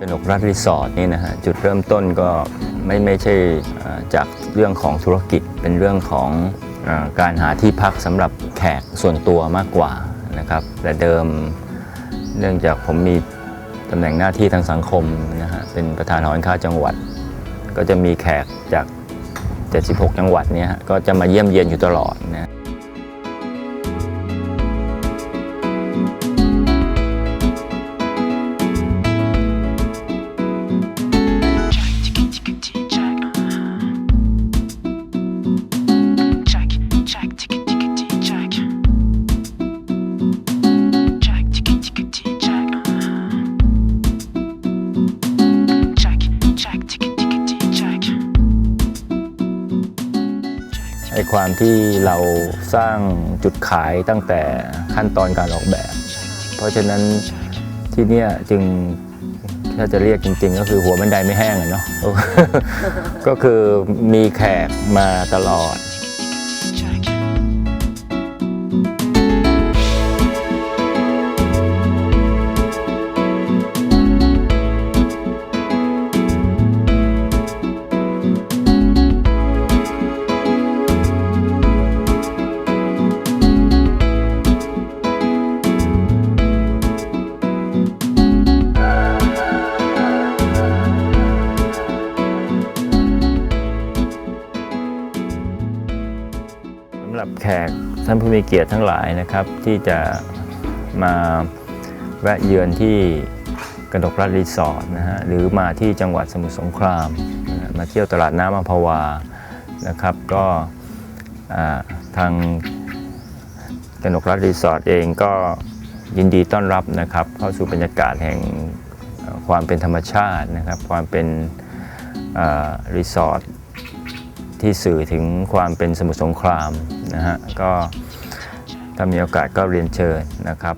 กนกรัฐรีสอร์ทนี่นะฮะจุดเริ่มต้นก็ไม่ไม่ใช่จากเรื่องของธุรกิจเป็นเรื่องของอการหาที่พักสำหรับแขกส่วนตัวมากกว่านะครับแต่เดิมเนื่องจากผมมีตำแหน่งหน้าที่ทางสังคมนะฮะเป็นประธานหอการค้าจังหวัด ก็จะมีแขกจาก 76 จังหวัดเนี่ยก็จะมาเยี่ยมเยียนอยู่ตลอดนะ ความที่เราสร้างจุดขายตั้งแต่ขั้นตอนการออกแบบ เพราะฉะนั้นที่เนี่ยจึงถ้าจะเรียกจริง ๆ ก็คือหัวบันไดไม่แห้งอะเนาะก็คือมีแขกมาตลอด หรับแขกท่านผู้มีเกียรติทั้งหลายนะครับ ที่จะมาแวะเยือนที่กระดกรัฐรีสอร์ทนะฮะหรือมาที่จังหวัดสมุทรสงครามมาเที่ยวตลาดน้ำอัมพวานะครับ ก็ทางกระดกรัฐรีสอร์ทเองก็ยินดีต้อนรับนะครับ เข้าสู่บรรยากาศแห่งความเป็นธรรมชาตินะครับ ความเป็นรีสอร์ท ที่สื่อถึงความเป็นสมุทรสงครามนะฮะก็ถ้ามีโอกาสก็เรียนเชิญนะครับ